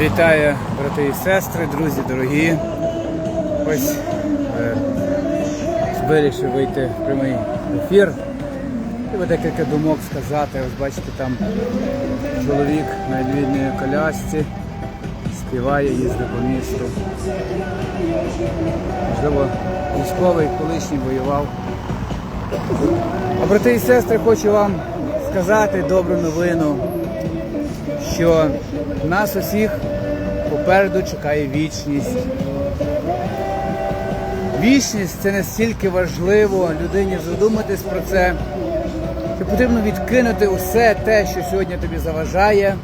Вітаю, брати і сестри, друзі дорогі. Ось е, вирішив вийти в прямий ефір. І декілька думок сказати. Ось бачите, там чоловік на інвалідній колясці співає, їздить по місту. Можливо, військовий колишній воював. А брати і сестри, хочу вам сказати добру новину, що нас усіх попереду чекає вічність. Вічність це настільки важливо людині задуматись про це, що потрібно відкинути усе те, що сьогодні тобі заважає,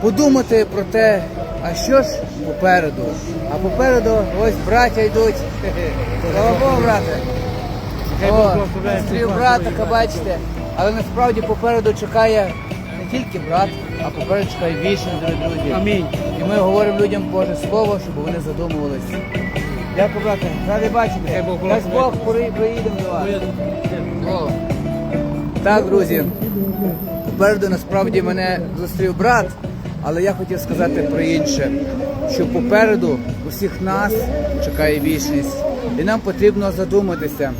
подумати про те, а що ж попереду. А попереду ось браття йдуть. Слава Богу, брате. О, сестрів братика, бачите. Але насправді попереду чекає тільки брат, а попереду чекає вічність, дорогі друзі. Амінь. І ми говоримо людям Боже Слово, щоб вони задумувались. Дякую, брате. Ради бачити. Хай Бог приїдемо до вас. О. Так, друзі. Попереду насправді мене зустрів брат, але я хотів сказати про інше, що попереду усіх нас чекає вічність. І нам потрібно задуматися.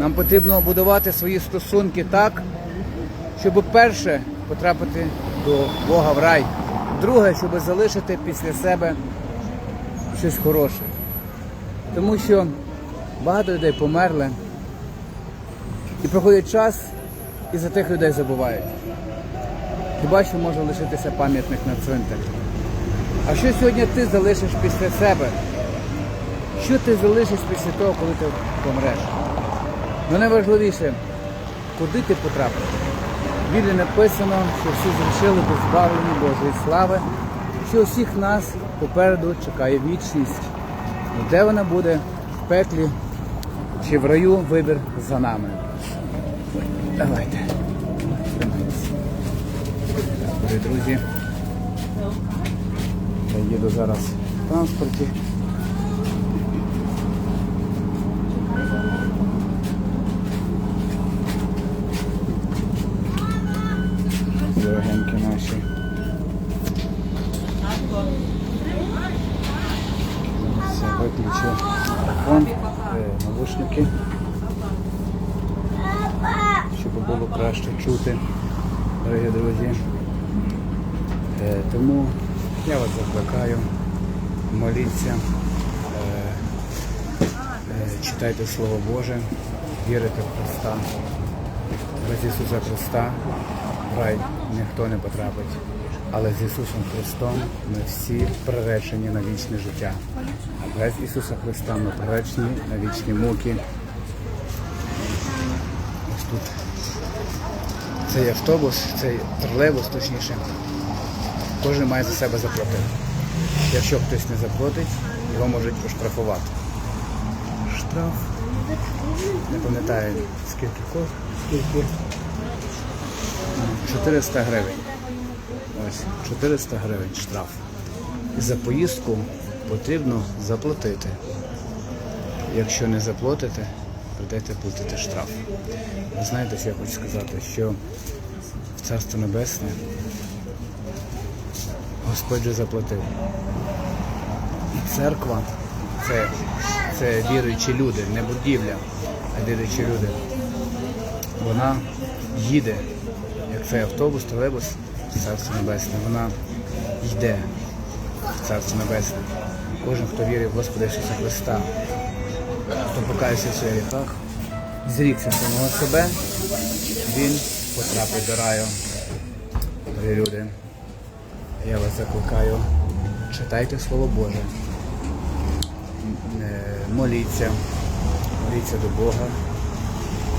Нам потрібно будувати свої стосунки так, щоб перше потрапити до Бога в рай, друге, щоб залишити після себе щось хороше. Тому що багато людей померли, і проходить час, і за тих людей забувають. Хіба що може лишитися пам'ятник на цвинтарі? А що сьогодні ти залишиш після себе? Що ти залишиш після того, коли ти помреш? Ну найважливіше, куди ти потрапиш? В Біблії написано, що всі зрішили позбавлені Божої слави, що усіх нас попереду чекає вічність. Ну, Де вона буде? В пеклі чи в раю вибір за нами. Давайте. Друзі. Я їду зараз в транспорті. Дорогенькі наші. Телефон, е, навушники, щоб було краще чути, дорогі друзі. Е, Тому я вас закликаю, моліться, е, читайте Слово Боже, вірите в Христа. Без Ісуса Христа в рай ніхто не потрапить. Але з Ісусом Христом ми всі приречені на вічне життя. А без Ісуса Христа ми приречені на вічні муки. Ось тут цей автобус, цей тролейбус точніше. Кожен має за себе заплатити. Якщо хтось не заплатить, його можуть оштрафувати. Штраф. Не пам'ятаю скільки коштує. Скільки? 400 гривень. Ось, 400 гривень штраф. І за поїздку потрібно заплатити. Якщо не заплатите, прийдете платити штраф. Ви знаєте, що я хочу сказати, що в Царство Небесне Господь же заплатив. І церква це, це віруючі люди, не будівля, а віруючі люди. Вона їде, цей автобус, тролейбус Царство Небесне. Вона йде в Царство Небесне. Кожен, хто вірить в Господа Ісуса Христа, хто покаявся в своїх гріхах, зрікся самого себе, він потрапить до раю. Дорогі люди. Я вас закликаю, читайте Слово Боже, е, моліться, моліться до Бога,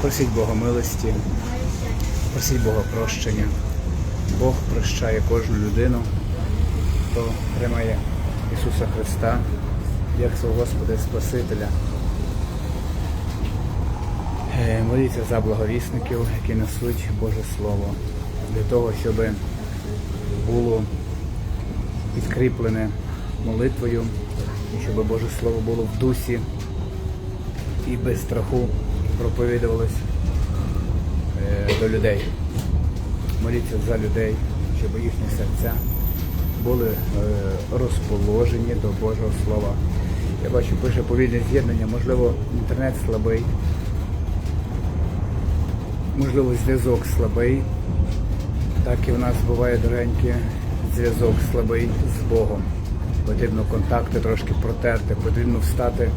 просіть Бога милості, просіть Бога прощення. Бог прощає кожну людину, хто приймає Ісуса Христа як свого Господа і Спасителя. Е, Моліться за благовісників, які несуть Боже Слово, для того, щоб було підкріплене молитвою, і щоб Боже Слово було в дусі і без страху проповідувалось до людей. Моліться за людей, щоб їхні серця були е, розположені до Божого Слова. Я бачу, пише повільне з'єднання, можливо, інтернет слабий, можливо, зв'язок слабий. Так і в нас буває дорогенькі, зв'язок слабий з Богом. Потрібно контакти трошки протерти, потрібно встати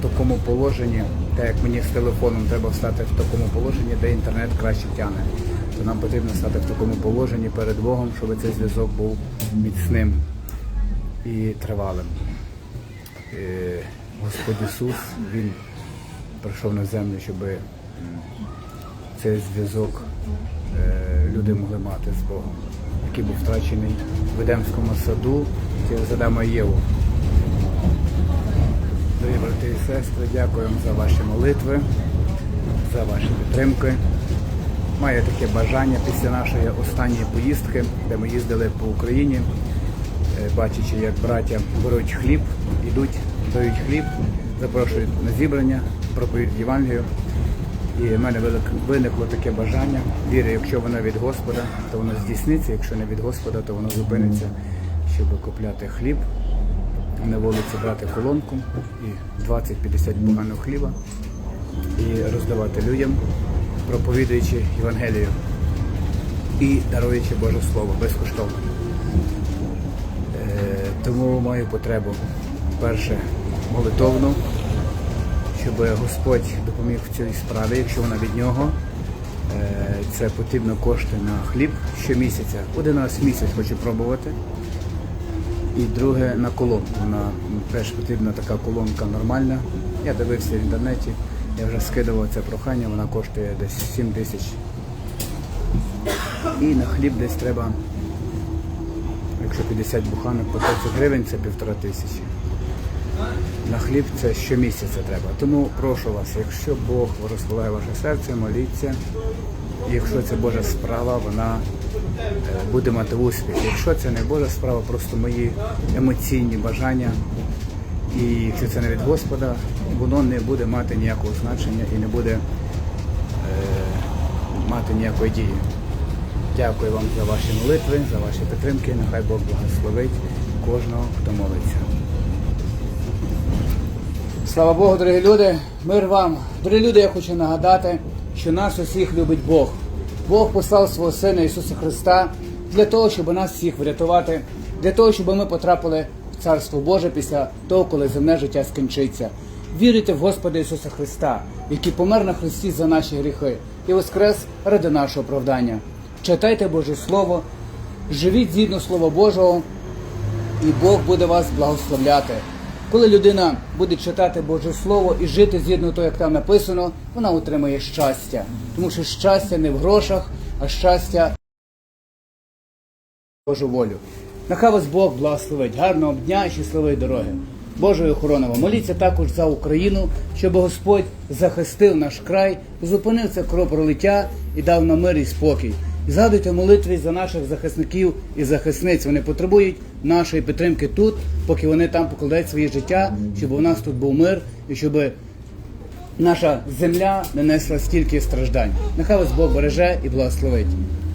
в такому положенні, так як мені з телефоном треба встати в такому положенні, де інтернет краще тягне. То нам потрібно стати в такому положенні перед Богом, щоб цей зв'язок був міцним і тривалим. Е, Господь Ісус, Він прийшов на землю, щоб цей зв'язок е, люди могли мати з Богом, який був втрачений в Едемському саду через Єву. Дорогі брати і сестри, дякую вам за ваші молитви, за ваші підтримки. Маю таке бажання після нашої останньої поїздки, де ми їздили по Україні, е, бачачи, як браття беруть хліб, йдуть, дають хліб, запрошують на зібрання, проповідь Євангелію. І в мене виникло таке бажання. Вірю, якщо воно від Господа, то воно здійсниться, якщо не від Господа, то воно зупиниться, щоб купляти хліб, на вулиці брати колонку і 20-50 буганів хліба і роздавати людям, проповідуючи Євангелію і даруючи Боже Слово безкоштовно. Е, тому маю потребу перше молитовну, щоб Господь допоміг в цій справі, якщо вона від нього. Е, Це потрібно кошти на хліб щомісяця. Один раз в місяць хочу пробувати. І друге на колонку. Вона теж потрібна така колонка нормальна. Я дивився в інтернеті, я вже скидував це прохання, вона коштує десь 7 тисяч. І на хліб десь треба, якщо 50 буханок по 30 гривень, це півтора тисячі. На хліб це щомісяця треба. Тому прошу вас, якщо Бог розпалає ваше серце, моліться. І якщо це Божа справа, вона буде мати успіх. Якщо це не Божа справа, просто мої емоційні бажання. І якщо це не від Господа, воно не буде мати ніякого значення і не буде е, мати ніякої дії. Дякую вам за ваші молитви, за ваші підтримки. Нехай Бог благословить кожного, хто молиться. Слава Богу, дорогі люди, мир вам. Дорогі люди, я хочу нагадати, що нас усіх любить Бог. Бог послав свого Сина Ісуса Христа для того, щоб нас всіх врятувати, для того, щоб ми потрапили в Царство Боже після того, коли земне життя скінчиться. Вірите в Господа Ісуса Христа, який помер на Христі за наші гріхи і воскрес ради нашого оправдання. Читайте Боже Слово, живіть згідно Слова Божого, і Бог буде вас благословляти. Коли людина буде читати Боже Слово і жити згідно того, як там написано, вона отримає щастя. Тому що щастя не в грошах, а щастя Божу волю. Нехай вас Бог благословить. Гарного дня і щасливої дороги. Божої охорони вам. Моліться також за Україну, щоб Господь захистив наш край, зупинив це кровопролиття і дав нам мир і спокій. І згадуйте молитви за наших захисників і захисниць. Вони потребують нашої підтримки тут, поки вони там покладають своє життя, щоб у нас тут був мир і щоб наша земля не несла стільки страждань. Нехай вас Бог береже і благословить.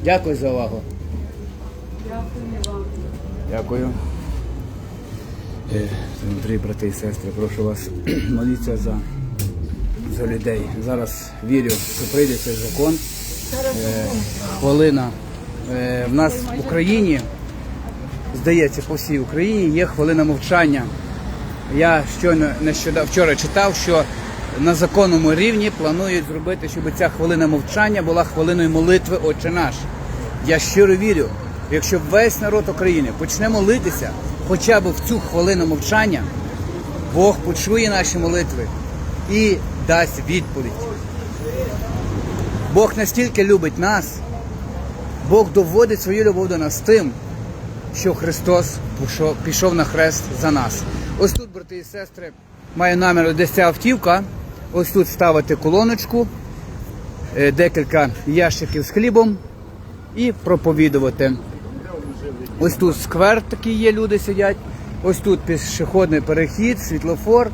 Дякую за увагу. Дякую. Е, Дорогі брати і сестри, прошу вас моліться за, за людей. Зараз вірю, що прийде цей закон. Е, хвилина. Е, в нас в Україні, здається, по всій Україні є хвилина мовчання. Я щойно нещодавно вчора читав, що на законному рівні планують зробити, щоб ця хвилина мовчання була хвилиною молитви Отче наш. Я щиро вірю, якщо весь народ України почне молитися хоча б в цю хвилину мовчання, Бог почує наші молитви і дасть відповідь. Бог настільки любить нас, Бог доводить свою любов до нас тим, що Христос пішов, на хрест за нас. Ось тут, брати і сестри, маю намір десь ця автівка. Ось тут ставити колоночку, е, декілька ящиків з хлібом і проповідувати. Ось тут сквер такий є, люди сидять. Ось тут пішохідний перехід, світлофор.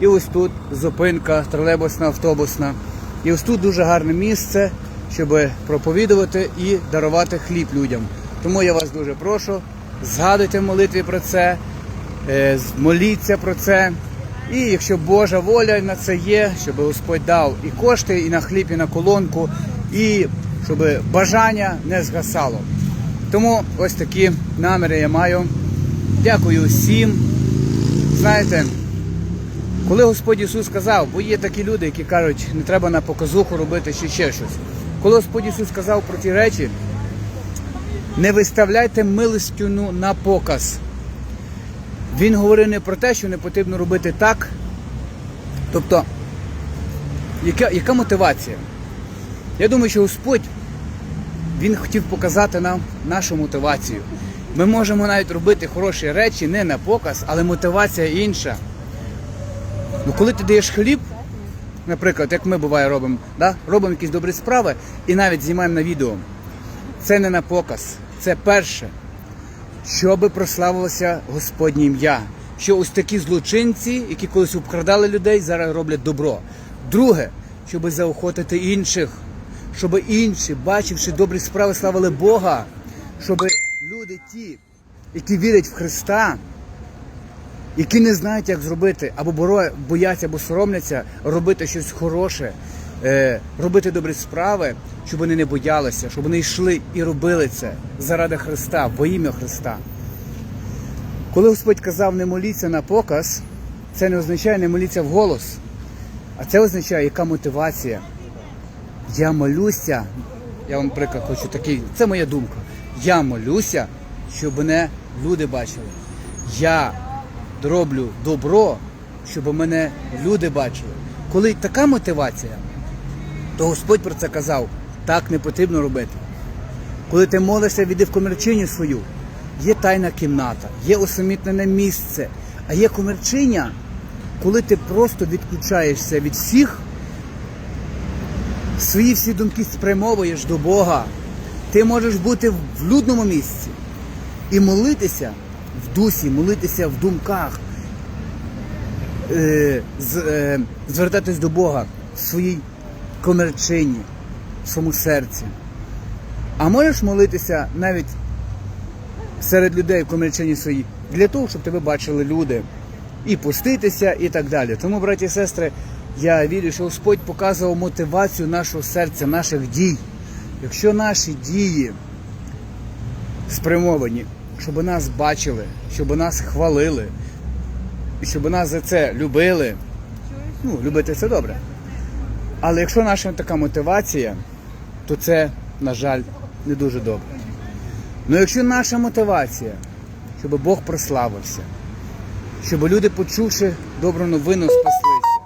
І ось тут зупинка тролейбусна, автобусна. І ось тут дуже гарне місце, щоб проповідувати і дарувати хліб людям. Тому я вас дуже прошу, згадуйте в молитві про це, е, моліться про це. І якщо Божа воля на це є, щоб Господь дав і кошти, і на хліб, і на колонку, і щоб бажання не згасало. Тому ось такі наміри я маю. Дякую всім. Знаєте, коли Господь Ісус сказав, бо є такі люди, які кажуть, не треба на показуху робити чи ще щось. Коли Господь Ісус сказав про ті речі, не виставляйте милостюну на показ. Він говорив не про те, що не потрібно робити так. Тобто, яка, яка мотивація? Я думаю, що Господь Він хотів показати нам нашу мотивацію. Ми можемо навіть робити хороші речі не на показ, але мотивація інша. Ну, коли ти даєш хліб, наприклад, як ми буває робимо, да? робимо якісь добрі справи і навіть знімаємо на відео. Це не на показ, це перше, щоби прославилося Господнє ім'я. Що ось такі злочинці, які колись обкрадали людей, зараз роблять добро. Друге, щоби заохотити інших, щоб інші, бачивши добрі справи, славили Бога, щоб люди ті, які вірять в Христа, які не знають, як зробити, або бояться, або соромляться робити щось хороше, е, робити добрі справи, щоб вони не боялися, щоб вони йшли і робили це заради Христа, во ім'я Христа. Коли Господь казав не моліться на показ, це не означає не моліться вголос, а це означає, яка мотивація. Я молюся, я вам приклад хочу такий, це моя думка. Я молюся, щоб мене люди бачили. Я роблю добро, щоб мене люди бачили. Коли така мотивація, то Господь про це казав, так не потрібно робити. Коли ти молишся, віди в комірчині свою, є тайна кімната, є усамітнене місце, а є комірчиня, коли ти просто відключаєшся від всіх, свої всі думки спрямовуєш до Бога. Ти можеш бути в людному місці і молитися в дусі, молитися в думках, е, з, е, звертатись до Бога в своїй комерчині, в своєму серці. А можеш молитися навіть серед людей в комерчині своїй для того, щоб тебе бачили люди, і пуститися, і так далі. Тому, браті і сестри, я вірю, що Господь показував мотивацію нашого серця, наших дій. Якщо наші дії спрямовані, щоб нас бачили, щоб нас хвалили, і щоб нас за це любили. Ну, любити це добре. Але якщо наша така мотивація, то це, на жаль, не дуже добре. Ну якщо наша мотивація, щоб Бог прославився, щоб люди, почувши добру новину, спаслися,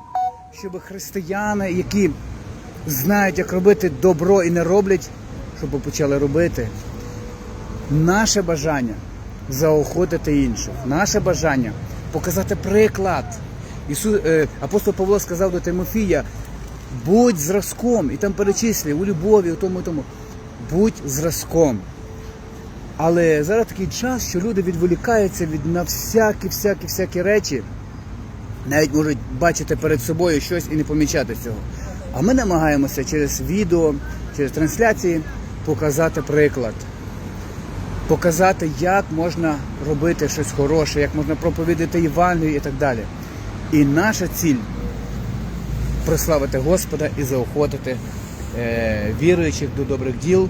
щоб християни, які знають, як робити добро і не роблять, щоб почали робити. Наше бажання заохотити інших, наше бажання показати приклад. Ісус, е, апостол Павло сказав до Тимофія: будь зразком, і там перечислює у любові, у тому, у тому. Будь зразком. Але зараз такий час, що люди відволікаються від на всякі, всякі, всякі речі, навіть можуть бачити перед собою щось і не помічати цього. А ми намагаємося через відео, через трансляції показати приклад показати, як можна робити щось хороше, як можна проповідати Євангелію і так далі. І наша ціль прославити Господа і заохотити е, віруючих до добрих діл,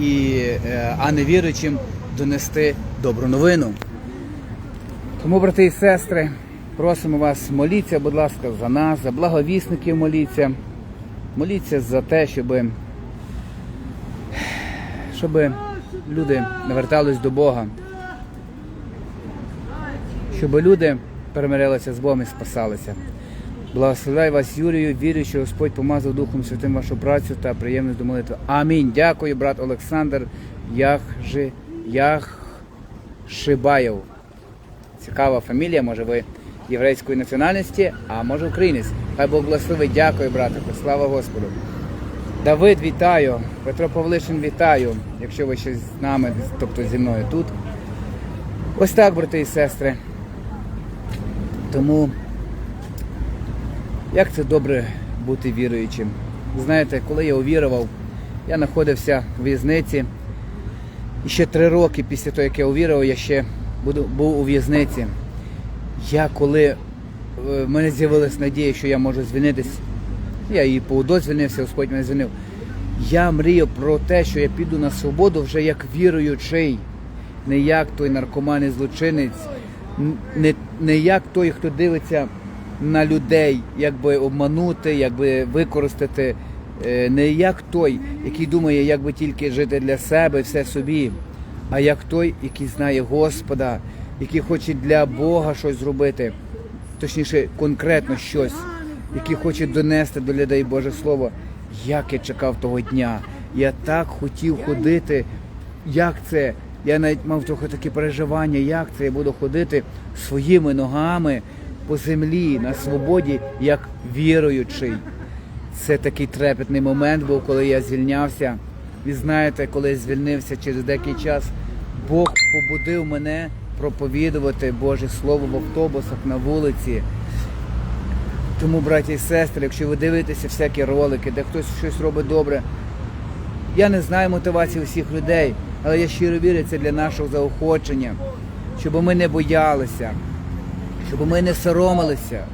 і, е, а не віруючим донести добру новину. Тому, брати і сестри, просимо вас, моліться, будь ласка, за нас, за благовісників моліться. Моліться за те, щоби щоб люди навертались до Бога, щоб люди перемирилися з Богом і спасалися. Благословляю вас, Юрію, вірю, що Господь помазав Духом Святим вашу працю та приємність до молитви. Амінь. Дякую, брат Олександр Яхжи, Яхшибаєв. Цікава фамілія, може ви єврейської національності, а може українець. Хай Бог благословить. Дякую, братику. Слава Господу. Давид, вітаю. Петро Павлишин, вітаю, якщо ви ще з нами, тобто зі мною тут. Ось так, брати і сестри. Тому як це добре бути віруючим. Знаєте, коли я увірував, я знаходився в в'язниці. І ще три роки після того, як я увірував, я ще був у в'язниці. Я коли е, в мене з'явилась надія, що я можу звільнитись, я і по Господь мене звільнив. Я мріяв про те, що я піду на свободу вже як віруючий, не як той наркоман і злочинець, не, не як той, хто дивиться на людей, якби обманути, якби використати, е, не як той, який думає, як би тільки жити для себе, все собі, а як той, який знає Господа, який хоче для Бога щось зробити, точніше, конкретно щось, який хоче донести до людей Боже Слово. Як я чекав того дня. Я так хотів ходити. Як це? Я навіть мав трохи такі переживання, як це я буду ходити своїми ногами по землі на свободі, як віруючий. Це такий трепетний момент був, коли я звільнявся. Ви знаєте, коли я звільнився через деякий час, Бог побудив мене проповідувати Боже Слово в автобусах на вулиці. Тому, браті і сестри, якщо ви дивитеся всякі ролики, де хтось щось робить добре, я не знаю мотивації всіх людей, але я щиро вірю, це для нашого заохочення, щоб ми не боялися, щоб ми не соромилися,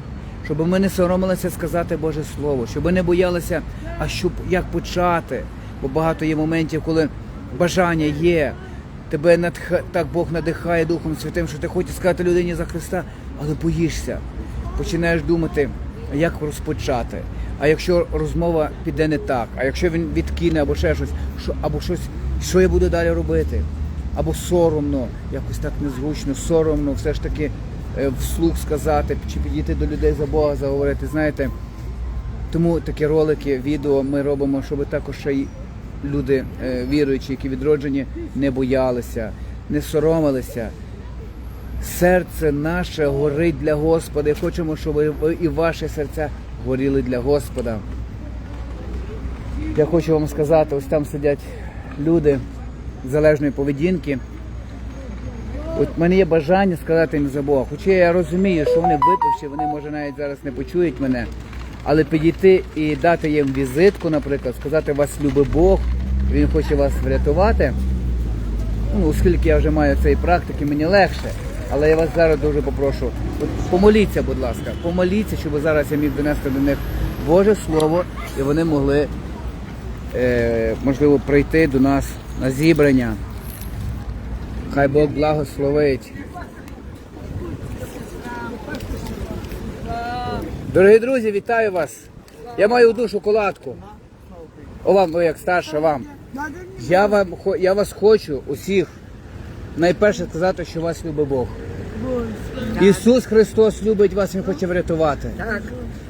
щоб ми не соромилися сказати Боже Слово, щоб ми не боялися, а щоб як почати. Бо багато є моментів, коли бажання є, тебе надх... так Бог надихає Духом Святим, що ти хочеш сказати людині за Христа, але боїшся. Починаєш думати, як розпочати. А якщо розмова піде не так, а якщо він відкине або ще щось, що або щось, що я буду далі робити? Або соромно, якось так незручно, соромно, все ж таки е, вслух сказати, чи підійти до людей за Бога заговорити. Знаєте, тому такі ролики, відео ми робимо, щоб також ще й люди е, віруючі, які відроджені, не боялися, не соромилися. Серце наше горить для Господа. І хочемо, щоб і ваші серця горіли для Господа. Я хочу вам сказати, ось там сидять люди залежної поведінки. От мене є бажання сказати їм за Бога. Хоча я розумію, що вони випивши, вони може навіть зараз не почують мене. Але підійти і дати їм візитку, наприклад, сказати, вас любить Бог, Він хоче вас врятувати. Ну, оскільки я вже маю цієї практики, мені легше. Але я вас зараз дуже попрошу, помоліться, будь ласка, помоліться, щоб зараз я міг донести до них Боже Слово, і вони могли, е, можливо, прийти до нас на зібрання. Хай Бог благословить. Дорогі друзі, вітаю вас. Я маю одну шоколадку. О вам, ви як старша, вам. Я, вам, я вас хочу усіх найперше сказати, що вас любить Бог. Ісус Христос любить вас, Він хоче врятувати. Так.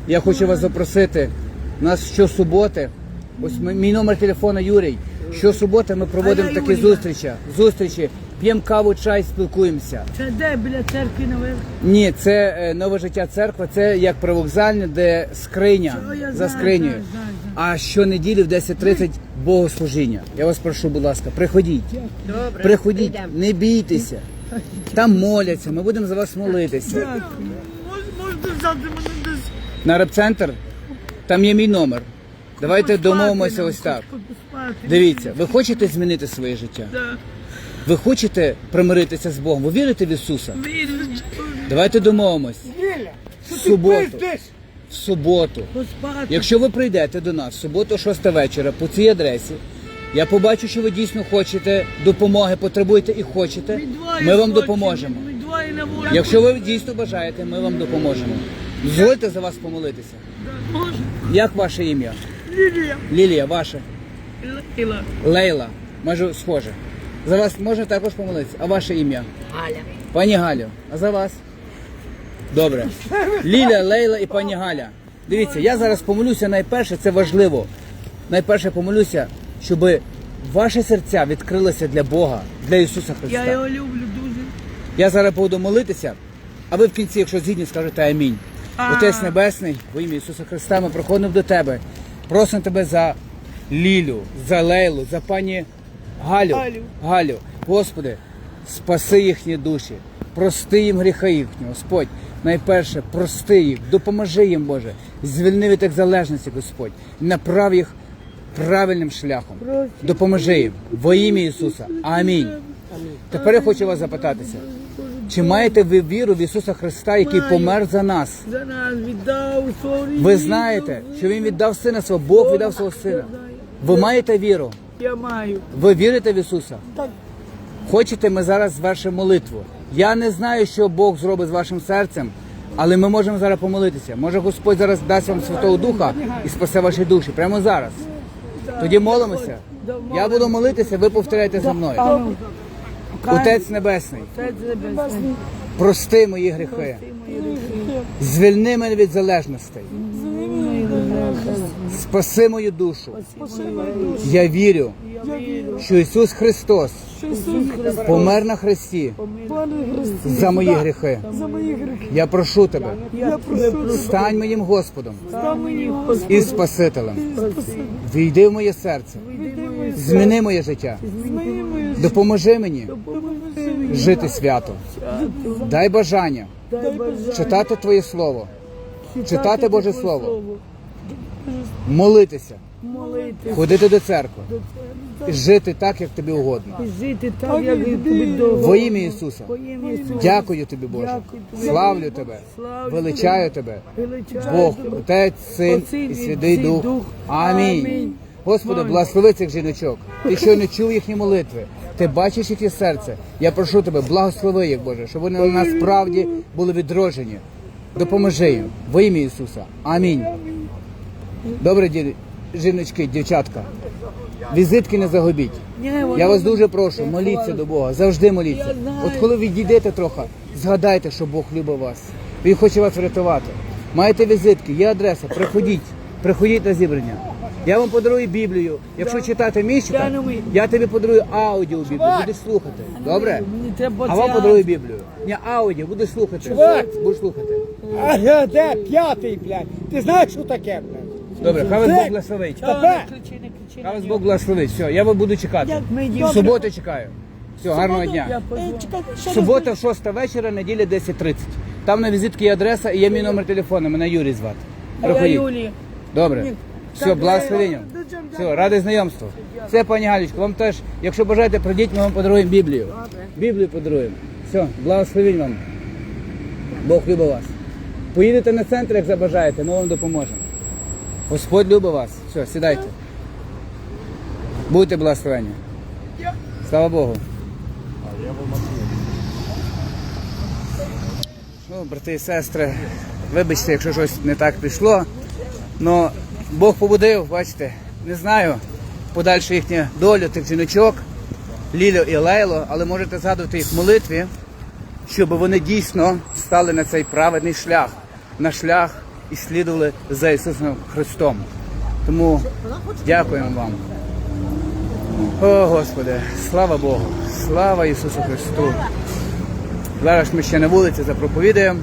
Я хочу вас запросити. У нас щосуботи, ось мій номер телефону Юрій. Щосуботи ми проводимо такі зустрічі. Зустрічі, п'ємо каву, чай, спілкуємося. Це де біля церкви наверх? Ні, це е, нове життя церква, це як привокзальне, де скриня я за скринею. знаю, знаю, А щонеділі в 10.30 богослужіння. Я вас прошу, будь ласка, приходіть. Добре, Приходіть, прийдемо. не бійтеся. Там моляться, ми будемо за вас молитися. Мож- Можна взяти мене десь На репцентр там є мій номер. Давайте домовимося ось так. Дивіться, ви хочете змінити своє життя? Да. Ви хочете примиритися з Богом? Ви вірите в Ісуса? Давайте домовимось. В суботу. В суботу. Якщо ви прийдете до нас в суботу, 6 вечора по цій адресі, я побачу, що ви дійсно хочете допомоги, потребуєте і хочете. Ми вам допоможемо. Якщо ви дійсно бажаєте, ми вам допоможемо. Дозвольте за вас помолитися. Як ваше ім'я? Лілія. Лілія, ваше? Іла. Лейла. Може, схоже. За вас можна також помолитися. А ваше ім'я? Галя. Пані Галю, а за вас? Добре. Ліля, Лейла і пані Галя. Дивіться, я зараз помолюся найперше, це важливо. Найперше помолюся, щоб ваші серця відкрилися для Бога, для Ісуса Христа. Я його люблю дуже. Я зараз буду молитися, а ви в кінці, якщо згідні, скажете амінь. Отець Небесний, в ім'я Ісуса Христа, ми приходимо до Тебе. Просимо Тебе за Лілю, за Лейлу, за пані Галю. Галю. Галю. Господи, спаси їхні душі, прости їм гріхи їхні, Господь. Найперше, прости їх, допоможи їм, Боже, звільни від їх залежності, Господь, направ їх правильним шляхом. Допоможи їм во ім'я Ісуса. Амінь. Тепер я хочу вас запитатися. Чи маєте ви віру в Ісуса Христа, який помер за нас? Ви знаєте, що Він віддав сина свого, Бог віддав свого сина. Ви маєте віру? Я маю. Ви вірите в Ісуса? Так. Хочете, ми зараз звершимо молитву. Я не знаю, що Бог зробить з вашим серцем, але ми можемо зараз помолитися. Може, Господь зараз дасть вам Святого Духа і спасе ваші душі прямо зараз. Тоді молимося. Я буду молитися, ви повторяйте за мною. Отець Небесний, прости мої гріхи, Ти мої гріхи. звільни мене від залежностей, спаси мою душу. Я вірю, Я вірю, що Ісус Христос що Ісус Христос помер на хресті за мої гріхи. за мої гріхи. Я прошу тебе, Я прошу, стань моїм Господом мені і Спасителем. Війди в моє серце, зміни моє життя, Зміни допоможи мені допоможи мені. жити свято. Дай бажання Дай бажання. читати Твоє Слово, читати Боже Слово, молитися, Молити. ходити до церкви, і жити так, як тобі угодно. І жити так, як і тобі довго. Во ім'я Ісуса. Во ім'я Ісуса. Дякую тобі, Боже. Дякую тобі. Славлю тебе, Славлю величаю тебе. Величаю Бог, тебе. Отець, Син і і Святий Святий Дух. Дух. Амінь. Амінь. Господи, благослови цих жіночок. Ти що не чув їхні молитви. Ти бачиш їхнє серце. Я прошу тебе, благослови їх, Боже, щоб вони насправді були відроджені. Допоможи їм во ім'я Ісуса. Амінь. Добре, жіночки, дівчатка. Візитки не загубіть. Ні, Я вас дуже прошу, моліться до Бога, завжди моліться. Я знаю. От коли відійдете трохи, згадайте, що Бог любить вас. Він хоче вас врятувати. Маєте візитки, є адреса, приходіть, приходіть на зібрання. Я вам подарую Біблію. Якщо читати мій Я читати, не я тобі подарую аудіо Біблію, будеш слухати. Добре? Мені треба А вам ця- подарую Біблію. Ні, аудіо, будеш слухати. Чувак! Будеш слухати. А де п'ятий, блядь? Ти знаєш, що таке, блядь? Добре, хай вас Бог благословить. Та, не кричи, не кричи Хай вас. Бог благословить. Все, я вас буду чекати. Ми В йдемо. суботу чекаю. Все, гарного дня. позвоню. Субота, 6 вечора, неділя 10.30. Там на візитці є адреса і є мій номер телефону. Мене Юрій звати. А я Приходіть. Юлія. Добре. Все, благословення. Все, радий знайомству. Все, пані Галічко, вам теж, якщо бажаєте, прийдіть, ми вам подаруємо Біблію. Біблію подаруємо. Все, благословень вам. Бог любить вас. Поїдете на центр, як забажаєте, ми вам допоможемо. Господь любить вас. Все, сідайте. Будьте благословені. Слава Богу. Ну, брати і сестри, вибачте, якщо щось не так пішло. Но Бог побудив, бачите, не знаю подальшу їхню долю тих жіночок, Лілю і Лейло, але можете згадувати їх молитві, щоб вони дійсно стали на цей праведний шлях, на шлях і слідували за Ісусом Христом. Тому дякуємо вам. О, Господи, слава Богу, слава Ісусу Христу. Зараз ми ще на вулиці запроповідуємо.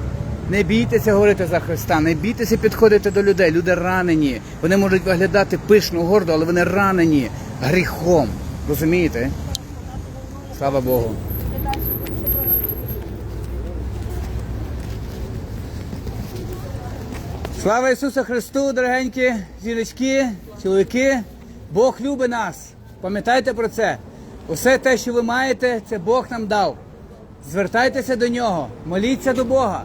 Не бійтеся говорити за Христа, не бійтеся підходити до людей. Люди ранені. Вони можуть виглядати пишно, гордо, але вони ранені гріхом. Розумієте? Слава Богу. Слава Ісусу Христу, дорогенькі жіночки, чоловіки. Бог любить нас. Пам'ятайте про це. Усе те, що ви маєте, це Бог нам дав. Звертайтеся до нього, моліться до Бога,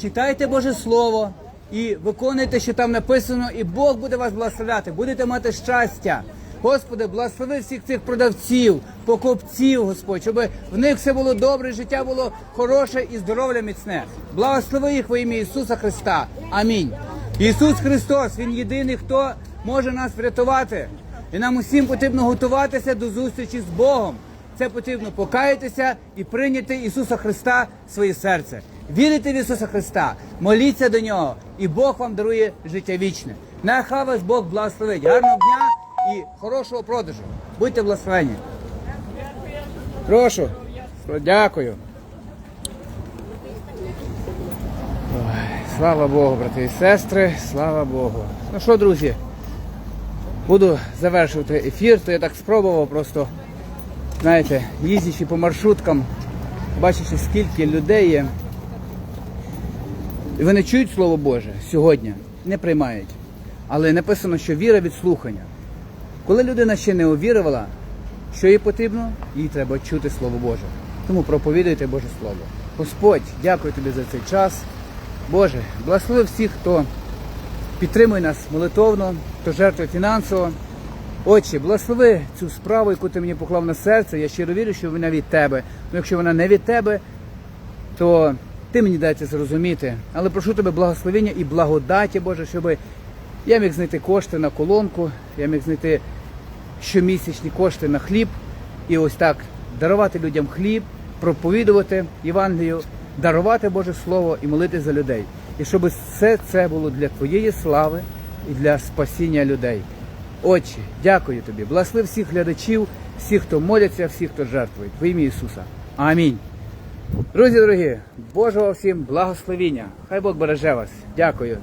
читайте Боже Слово і виконуйте, що там написано, і Бог буде вас благословляти, будете мати щастя. Господи, благослови всіх цих продавців, покупців, Господь, щоб в них все було добре, життя було хороше і здоров'я міцне. Благослови їх во ім'я Ісуса Христа. Амінь. Ісус Христос, Він єдиний, хто може нас врятувати. І нам усім потрібно готуватися до зустрічі з Богом. Це потрібно покаятися і прийняти Ісуса Христа в своє серце. Вірите в Ісуса Христа, моліться до Нього, і Бог вам дарує життя вічне. Нехай вас Бог благословить. Гарного дня і хорошого продажу. Будьте благословені. Прошу. Дякую. Слава Богу, брати і сестри, слава Богу. Ну що, друзі, буду завершувати ефір, то я так спробував просто знаєте, їздячи по маршруткам, бачачи, скільки людей є, і вони чують Слово Боже сьогодні, не приймають. Але написано, що віра від слухання. Коли людина ще не увірувала, що їй потрібно, їй треба чути Слово Боже. Тому проповідуйте Боже Слово. Господь, дякую тобі за цей час. Боже, благослови всіх, хто підтримує нас молитовно, хто жертвує фінансово. Отче, благослови цю справу, яку ти мені поклав на серце. Я щиро вірю, що вона від тебе. Ну, якщо вона не від тебе, то ти мені дай це зрозуміти. Але прошу тебе благословення і благодаті, Боже, щоб я міг знайти кошти на колонку, я міг знайти щомісячні кошти на хліб і ось так дарувати людям хліб, проповідувати Євангелію, дарувати Боже Слово і молити за людей. І щоб все це було для Твоєї слави і для спасіння людей. Отче, дякую тобі. Благослови всіх глядачів, всіх, хто моляться, всіх, хто жертвує. В ім'я Ісуса. Амінь. Друзі дорогі, Божого всім благословіння. Хай Бог береже вас. Дякую.